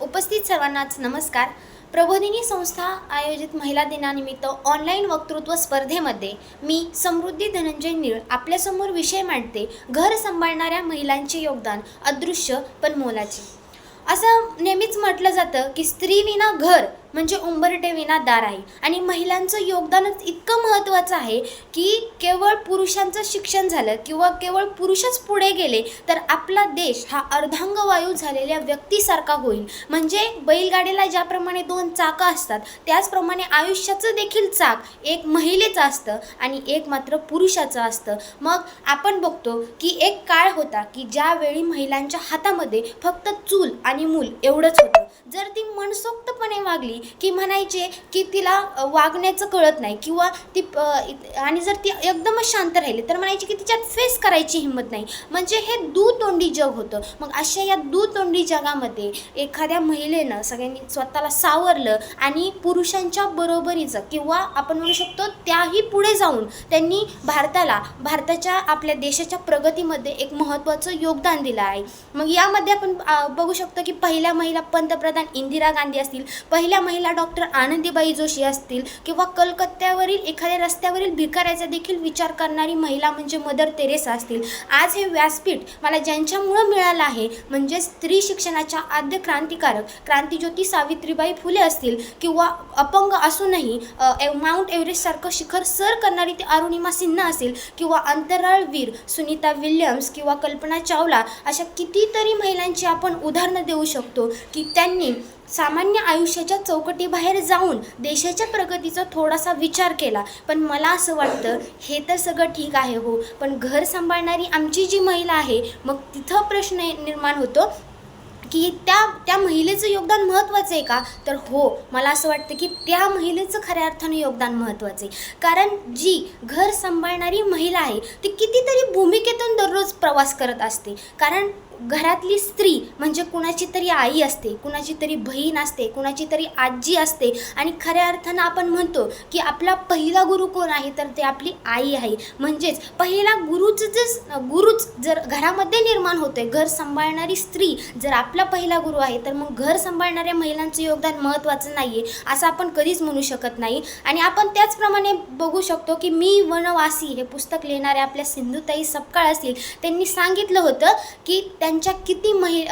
उपस्थित सर्वांनाच नमस्कार. प्रबोधिनी संस्था आयोजित महिला दिनानिमित्त ऑनलाईन वक्तृत्व स्पर्धेमध्ये मी समृद्धी धनंजय नीळ आपल्यासमोर विषय मांडते. घर सांभाळणाऱ्या महिलांचे योगदान अदृश्य पण मोलाचे. असं नेहमीच म्हटलं जातं की स्त्रीविना घर म्हणजे उंबरटे विना दार आहे. आणि महिलांचं योगदानच इतकं महत्त्वाचं आहे की केवळ पुरुषांचं शिक्षण झालं किंवा केवळ पुरुषच पुढे गेले तर आपला देश हा अर्धांगवायू झालेल्या व्यक्तीसारखा होईल. म्हणजे बैलगाडीला ज्याप्रमाणे दोन चाकं असतात त्याचप्रमाणे आयुष्याचं देखील चाक एक महिलेचं असतं आणि एक मात्र पुरुषाचं असतं. मग आपण बघतो की एक काळ होता की ज्यावेळी महिलांच्या हातामध्ये फक्त चूल आणि मूल एवढंच होतं. जर वागली की म्हणायचे की तिला वागण्याचं कळत नाही किंवा ती आणि जर ती एकदमच शांत राहिली तर म्हणायची की तिच्यात फेस करायची हिंमत नाही. म्हणजे हे दुतोंडी जग होतं. मग अशा या दुतोंडी जगामध्ये एखाद्या महिलेनं सगळ्यांनी स्वतःला सावरलं आणि पुरुषांच्या बरोबरीचं किंवा आपण म्हणू शकतो त्याही पुढे जाऊन त्यांनी भारताला भारताच्या आपल्या देशाच्या प्रगतीमध्ये एक महत्त्वाचं योगदान दिलं आहे. मग यामध्ये आपण बघू शकतो की पहिल्या महिला पंतप्रधान इंदिरा गांधी असतील पहिल्या महिला डॉक्टर आनंदीबाई जोशी असतील किंवा कलकत्त्यावरील एखाद्या रस्त्यावरील भिकाऱ्याचा देखील विचार करणारी महिला म्हणजे मदर तेरेसा असतील. आज हे व्यासपीठ मला ज्यांच्यामुळं मिळालं आहे म्हणजे स्त्री शिक्षणाच्या आद्य क्रांतिकारक क्रांतिज्योती सावित्रीबाई फुले असतील किंवा अपंग असूनही अ, एव- माउंट एव्हरेस्टसारखं शिखर सर करणारी ती अरुणिमा सिन्हा असेल किंवा अंतराळवीर सुनीता विल्यम्स किंवा कल्पना चावला अशा कितीतरी महिलांची आपण उदाहरणं देऊ शकतो की त्यांनी सामान्य आयुष्याच्या चौकटीबाहेर जाऊन देशाच्या प्रगतीचा थोडासा विचार केला. पण मला असं वाटतं हे तर सगळं ठीक आहे हो. पण घर सांभाळणारी आमची जी महिला आहे मग तिथं प्रश्न निर्माण होतो की त्या त्या महिलेचं योगदान महत्त्वाचं आहे का? तर हो मला असं वाटतं की त्या महिलेचं खऱ्या अर्थानं योगदान महत्त्वाचं आहे. कारण जी घर सांभाळणारी महिला आहे ती कितीतरी भूमिकेतून दररोज प्रवास करत असते. कारण घरातली स्त्री म्हणजे कुणाची तरी आई असते कुणाची तरी बहीण असते कुणाची तरी आजी असते आणि खऱ्या अर्थानं आपण म्हणतो की आपला पहिला गुरु कोण आहे तर ते आपली आई आहे. म्हणजेच पहिला गुरुच जर गुरुच जर घरामध्ये निर्माण होतोय घर सांभाळणारी स्त्री जर आपला पहिला गुरु आहे तर मग घर सांभाळणाऱ्या महिलांचं योगदान महत्त्वाचं नाही आहे असं आपण कधीच म्हणू शकत नाही. आणि आपण त्याचप्रमाणे बघू शकतो की मी वनवासी हे पुस्तक लिहिणाऱ्या आपल्या सिंधुताई सपकाळ असतील त्यांनी सांगितलं होतं की त्यांच्या किती महि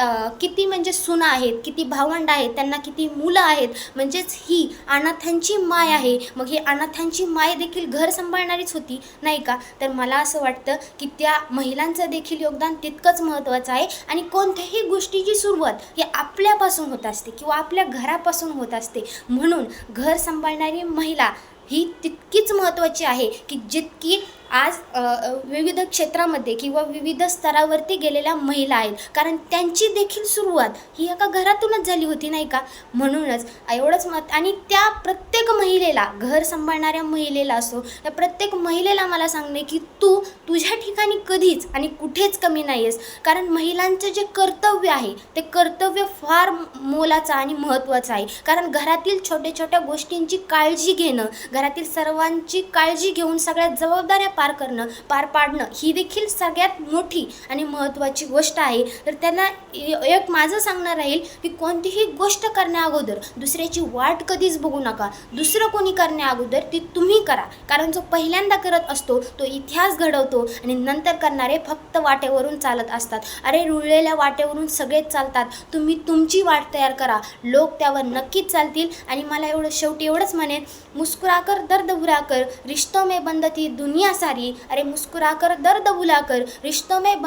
किती म्हणजे सुना आहेत किती भावंड आहेत त्यांना किती मुलं आहेत म्हणजेच ही अनाथांची माय आहे. मग ही अनाथांची माय देखील घर सांभाळणारीच होती नाही का? तर मला असं वाटतं की त्या महिलांचं देखील योगदान तितकंच महत्त्वाचं आहे. आणि कोणत्याही गोष्टीची सुरुवात ही आपल्यापासून होत असते किंवा आपल्या घरापासून होत असते. म्हणून घर सांभाळणारी महिला ही तितकीच महत्त्वाची आहे की जितकी आज विविध क्षेत्रामध्ये किंवा विविध स्तरावरती गेलेल्या महिला आहेत. कारण त्यांची देखील सुरुवात ही एका घरातूनच झाली होती नाही का? म्हणूनच एवढंच मत आणि त्या प्रत्येक महिलेला घर सांभाळणाऱ्या महिलेला असो त्या प्रत्येक महिलेला मला सांगणे की तू तुझ्या ठिकाणी कधीच आणि कुठेच कमी नाही आहेस कारण महिलांचं जे कर्तव्य आहे ते कर्तव्य फार मोलाचं आणि महत्त्वाचं आहे. कारण घरातील छोट्या छोट्या गोष्टींची काळजी घेणं घरातील सर्वांची काळजी घेऊन सगळ्या जबाबदाऱ्या पार करणं पार पाडणं ही देखील सगळ्यात मोठी आणि महत्त्वाची गोष्ट आहे. तर त्यांना एक माझं सांगणं राहील की कोणतीही गोष्ट करण्या अगोदर दुसऱ्याची वाट कधीच बघू नका. दुसरं कोणी करण्या अगोदर ती तुम्ही करा. कारण जो पहिल्यांदा करत असतो तो इतिहास घडवतो आणि नंतर करणारे फक्त वाटेवरून चालत असतात. अरे रुळलेल्या वाटेवरून सगळेच चालतात. तुम्ही तुमची वाट तयार करा. लोक त्यावर नक्कीच चालतील. आणि मला एवढं शेवटी एवढंच म्हणेन मुस्कुराकर दर्द बुराकर मे बंद ती दुनिया सारी अरे मुस्कुराकर दर्द बुलाकर रिश्तों में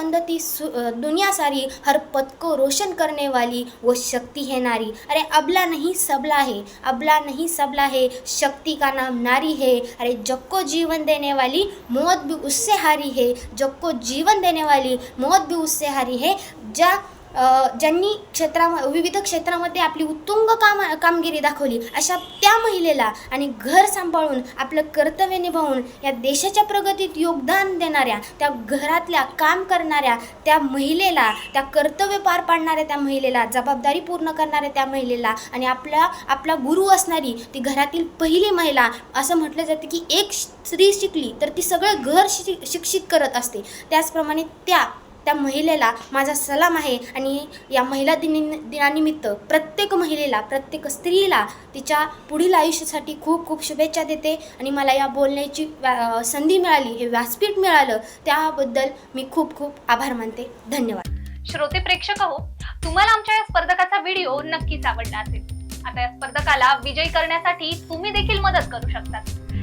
अ, दुनिया सारी हर पद को रोशन करने वाली वो शक्ति है नारी। अरे अबला नहीं सबला है अबला नहीं सबला है शक्ति का नाम नारी है। अरे जग को जीवन देने वाली मौत भी उससे हारी है जग को जीवन देने वाली मौत भी उससे हारी है। अ, ज्यांनी क्षेत्रा विविध क्षेत्रामध्ये आपली उत्तुंग काम कामगिरी दाखवली अशा त्या महिलेला आणि घर सांभाळून आपलं कर्तव्य निभावून या देशाच्या प्रगतीत योगदान देणाऱ्या त्या घरातल्या काम करणाऱ्या त्या महिलेला त्या कर्तव्य पार पाडणाऱ्या त्या महिलेला जबाबदारी पूर्ण करणाऱ्या त्या महिलेला आणि आपला आपला गुरु असणारी ती घरातील पहिली महिला असं म्हटलं जातं की एक स्त्री शिकली तर ती सगळं घर शि शिक्षित करत असते. त्याचप्रमाणे त्या त्या महिलेला माझा सलाम आहे आणि या महिला दिनी दिनानिमित्त प्रत्येक महिलेला प्रत्येक स्त्रीला तिच्या पुढील आयुष्यासाठी खूप खूप शुभेच्छा देते आणि मला या बोलण्याची व्या- संधी मिळाली हे व्यासपीठ मिळालं त्याबद्दल मी खूप खूप आभार मानते. धन्यवाद. श्रोते प्रेक्षक हो तुम्हाला आमच्या या स्पर्धकाचा व्हिडिओ नक्कीच आवडला असेल. आता या स्पर्धकाला विजयी करण्यासाठी तुम्ही देखील मदत करू शकता.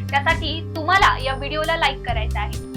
त्यासाठी तुम्हाला या व्हिडिओला लाईक करायचं आहे.